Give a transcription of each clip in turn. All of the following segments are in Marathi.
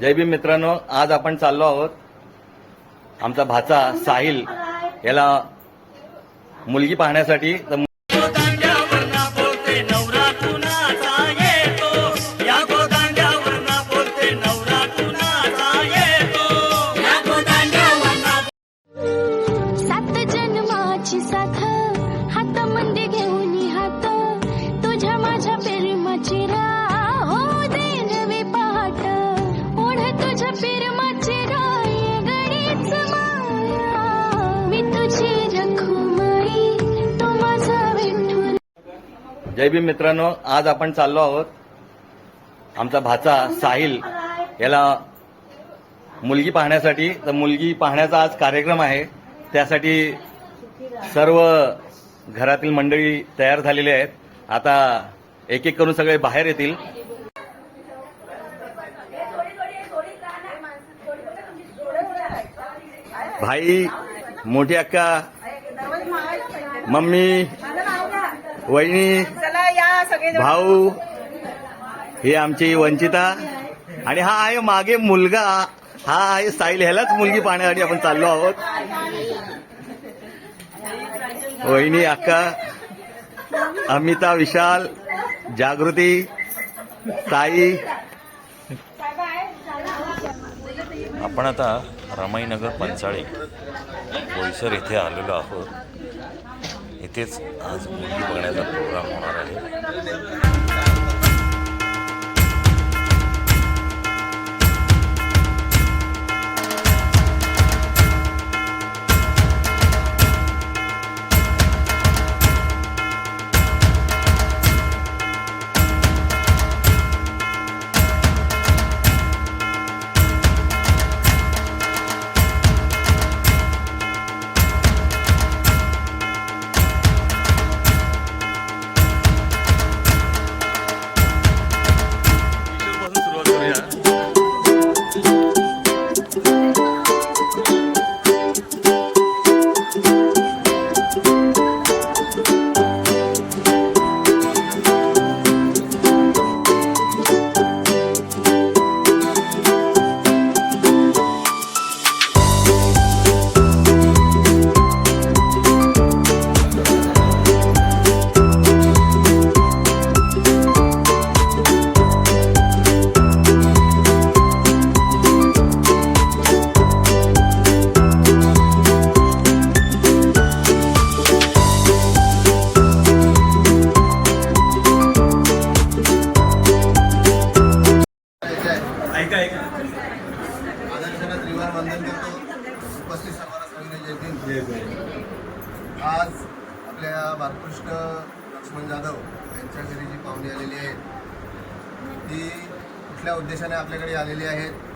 जय भीम मित्रांनो आज आपण चाललो आहोत आमचा भाचा साहिल याला मुलगी पाहण्यासाठी. तर जय भीम मित्रांनो आज आपण चाललो आहोत आमचा भाचा साहिल. याला मुलगी पाहण्यासाठी तर मुलगी पाहण्याचा आज कार्यक्रम आहे. त्यासाठी सर्व घरातील मंडळी तयार झालेले आहेत. आता एक एक करून सगळे बाहेर येतील. भाई मोठी अक्का मम्मी वहिनी भाऊ ही आमची वंचिता आणि हा आहे मागे मुलगा. हा आहे साईल ह्यालाच मुलगी पाहण्यासाठी आपण चाललो आहोत. वहिनी अक्का अमिता विशाल जागृती साई आपण आता रमाईनगर पंचाळी बोईसर इथे आलेलो आहोत. तेच आज मुलगी बघण्याचा प्रोग्राम होणार आहे.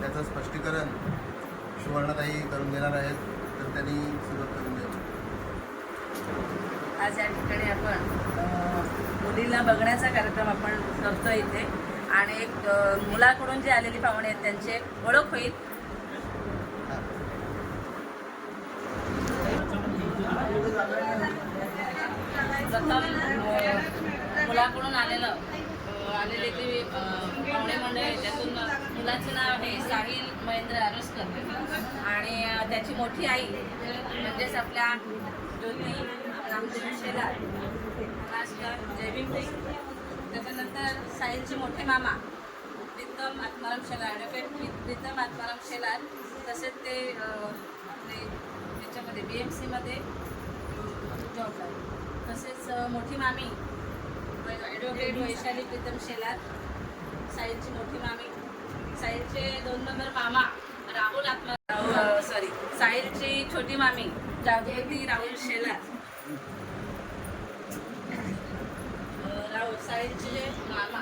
त्याचं स्पष्टीकरण सुवर्णताई करून देणार आहेत तर त्यांनी सुरुवात करून द्यावी आज या ठिकाणी आपण मुलींना मुलीला बघण्याचा कार्यक्रम आपण करतो इथे. आणि एक मुलाकडून जे आलेली पाहुणे आहेत त्यांची एक ओळख होईल. मुलाकडून आलेलं आलेले ते पाहुणे मंडळी मुलाचं नाव आहे साहिल महेंद्र आरसकर आणि त्याची मोठी आई म्हणजेच आपल्या ज्योती रामदेव शेलार नमस्कार त्याच्यानंतर साहिलचे मोठे मामा प्रीतम आत्माराम शेलार ॲडव्होकेट प्रीतम आत्माराम शेलार तसेच ते आपले याच्यामध्ये बी एम सीमध्ये जॉब तसेच मोठी मामी ॲडव्होकेट वैशाली प्रीतम शेलार साहिलची मोठी मामी साहिलचे दोन नंबर मामा राहुल आत्मा सॉरी साहिलची छोटी मामी जागृती राहुल शेलार. राहुल साहिलचे मामा.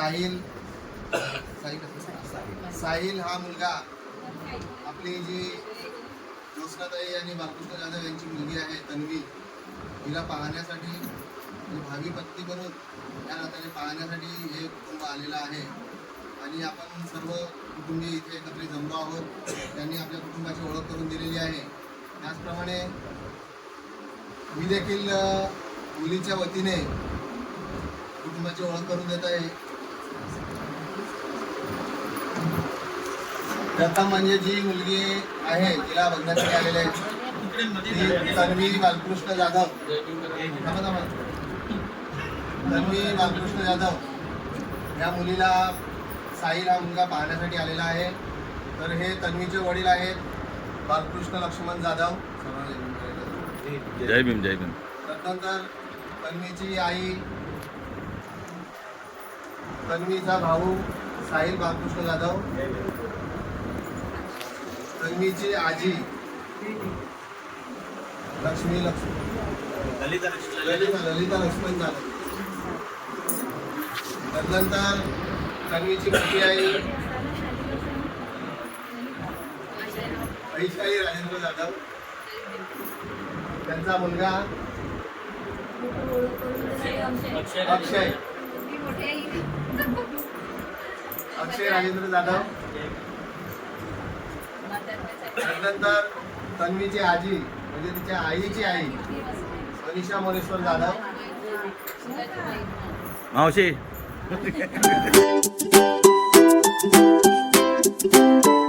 साहिल. साहिल साहिल. हा मुलगा आपली जी ज्योत्स्नाताई आणि बालकृष्ण जाधव यांची मुलगी आहे तन्वी. तिला पाहण्यासाठी भावी पत्नी बनून या नात्याने पाहण्यासाठी हे कुटुंब आलेलं आहे. आणि आपण सर्व कुटुंबीय इथे एकत्रित जमलो आहोत. त्यांनी आपल्या कुटुंबाची ओळख करून दिलेली आहे. त्याचप्रमाणे मी देखील मुलीच्या वतीने कुटुंबाची ओळख करून देत आहे. प्रथम म्हणजे जी मुलगी आहे तिला बघण्यासाठी आलेले आहे. तन्वी बालकृष्ण जाधव. तन्वी बालकृष्ण जाधव. या मुलीला साहिल हा मुलगा पाहण्यासाठी आलेला आहे. तर हे तन्वीचे वडील आहेत बालकृष्ण लक्ष्मण जाधव. जय भीम जय भीम. त्यानंतर तन्वीची आई तन्वीचा भाऊ साहिल बालकृष्ण जाधव. तन्वीची आजी. लक्ष्मी लक्ष्मी. ललिता ललिता लक्ष्मण जाधव त्यानंतर तन्वीची मोठी आई. ऐशाई राजेंद्र जाधव. त्यांचा मुलगा अक्षय. अक्षय. राजेंद्र जाधव. त्यानंतर तन्वीची आजी म्हणजे तिच्या आईची आई मनीषा मोरेश्वर जाधव. मावशी.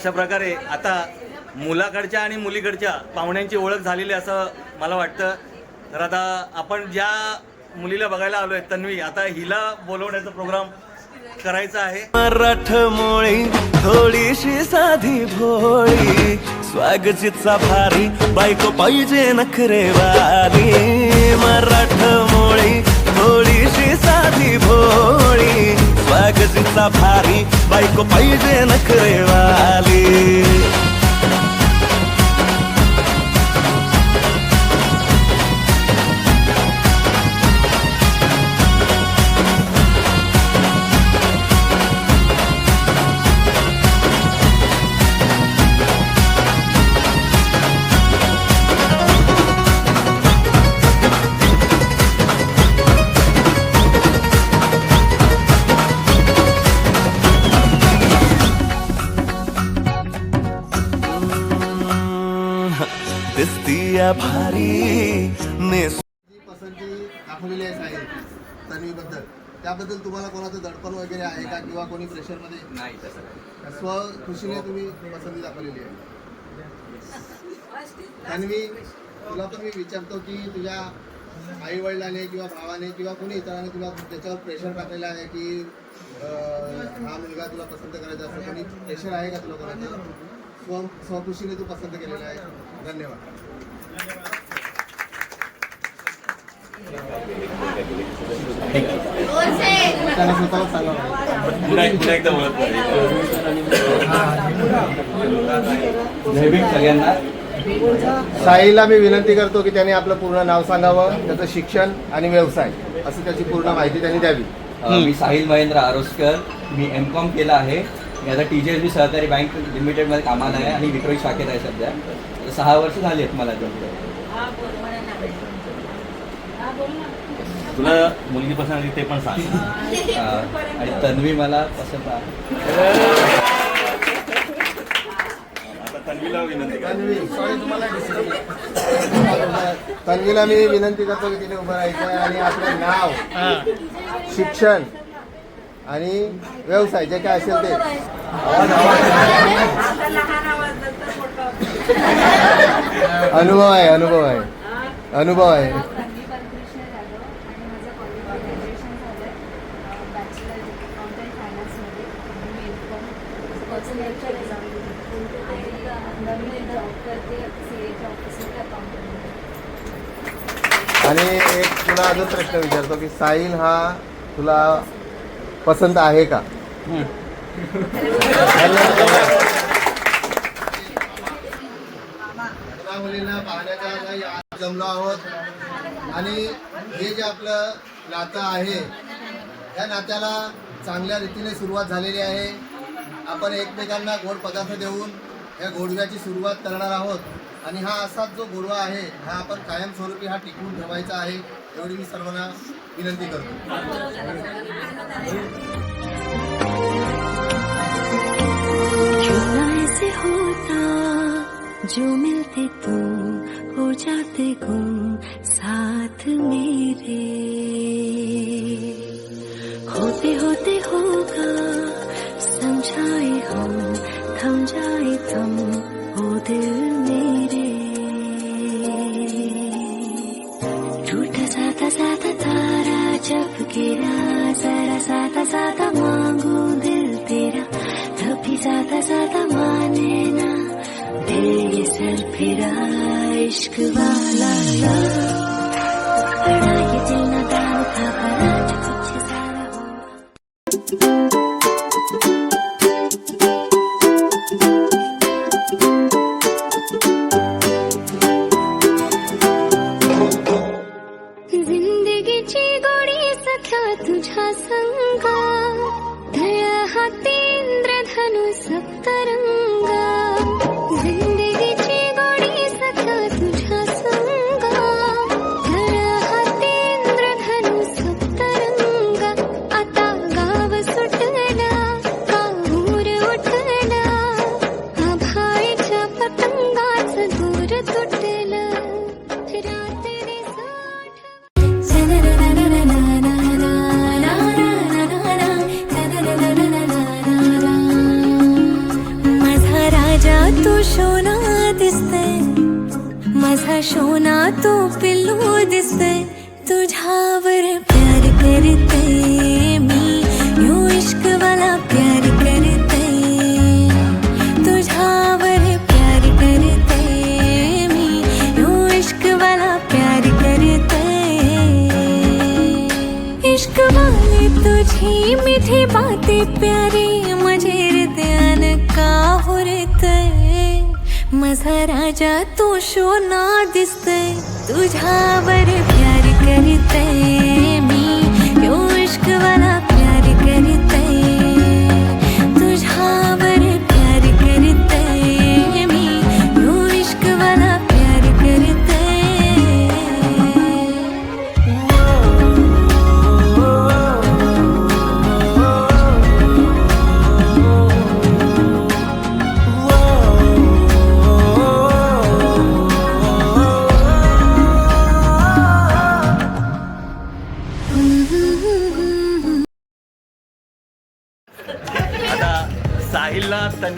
अशा प्रकारे आता मुलाकडच्या आणि मुलीकडच्या पाहुण्यांची ओळख झालेली असं मला वाटतं. तर आता आपण ज्या मुलीला बघायला आलोय तन्वी आता हिला बोलवण्याचा प्रोग्राम करायचा आहे. मराठमोळी थोडीशी साधी भोळी स्वागतीचा भारी बायको पाहिजे नखरेवाली. मराठमोळी थोडीशी साधी भोळी भारी बायको पाहिजे नखरेवाली भारी पसंती दाखवलेली आहे तन्वीबद्दल. त्याबद्दल तुम्हाला कोणाचं दडपण वगैरे आहे का किंवा कोणी प्रेशरमध्ये नाही तसं स्व खुशीने तुम्ही पसंती दाखवलेली आहे. तन्वी तुला पण मी विचारतो की तुझ्या आई वडिलाने किंवा भावाने किंवा कोणी इतरांनी तुला त्याच्यावर प्रेशर टाकलेलं आहे की हा मुलगा तुला पसंत करायचा असं कोणी प्रेशर आहे का तुला कोणाचं? स्व स्वखुशीने तू पसंत केलेलं आहे. धन्यवाद त्यांना स्वतःला सांगा पुन्हा पुन्हा एकदा ओळख जय भीम सगळ्यांना. साईला मी विनंती करतो की त्याने आपलं पूर्ण नाव सांगावं त्याचं शिक्षण आणि व्यवसाय असं त्याची पूर्ण माहिती त्यांनी द्यावी. मी साहिल महेंद्र आरोस्कर मी एम कॉम केला आहे. मी आता टी जी एस बी सहकारी बँक लिमिटेडमध्ये कामाला आहे आणि विक्रोळी शाखेत आहे सध्या. सहा वर्ष झाली आहेत मला जॉब तुला मुलगी पसंत आली ते पण सांग. आणि तन्वी मला पसंत आता तन्वीला विनंती कर. तन्वी सॉरी तुम्हाला तन्वीला मी विनंती करतो की तिने उभं राहायचं आहे आणि आपलं नाव शिक्षण आणि व्यवसाय जे काय असेल ते. अनुभव आहे अनुभव आहे. अनुभव आहे. आणि एक तुला अजून प्रश्न विचारतो की साहिल हा तुला पसंत आहे का? मुला मुलींना पाहण्याच्या जमलो आहोत. आणि हे जे आपलं नातं आहे या नात्याला चांगल्या रीतीने सुरुवात झालेली आहे. आपण एकमेकांना गोड पदार्थ देऊन या गोडव्याची सुरुवात करणार आहोत. आणि हा असाच जो गोडवा आहे हा आपण कायमस्वरूपी हा टिकवून ठेवायचा आहे एवढी मी सर्वांना विनंती करतो. जो मिलते तुम हो जाते गुम साथ मेरे। होते aşkı var la la. राजा तू शोना दिसते तुझ्यावर प्यार करते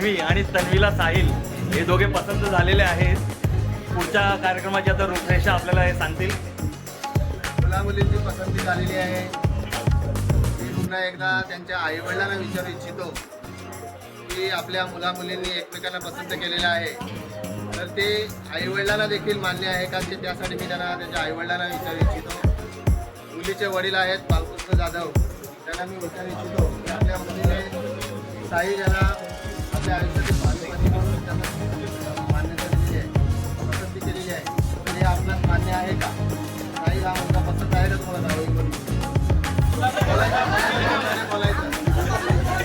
तन्वी आणि तन्वीला साहिल हे दोघे पसंत झालेले आहेत. पुढच्या कार्यक्रमाची आता रूपरेषा आपल्याला हे सांगतील. मुला मुलींची पसंती झालेली आहे. मी पुन्हा एकदा त्यांच्या आईवडिलांना विचारू इच्छितो की आपल्या मुला मुलींनी एकमेकांना पसंत केलेलं आहे. तर ते आईवडिलांना देखील मान्य आहे का? ते त्यासाठी मी त्यांना त्यांच्या आईवडिलांना विचारू इच्छितो. मुलीचे वडील आहेत बालकृष्ण जाधव. त्यांना मी विचारू इच्छितो की आपल्या मुलीने साई यांना आपल्या आयुष्यातील भाग्यवती म्हणून त्यांना मान्यता दिलेली आहे पसंती केलेली आहे हे आपल्याला मान्य आहे का? साई हा मुद्दा पसंत आहे का तुम्हाला बोलायचं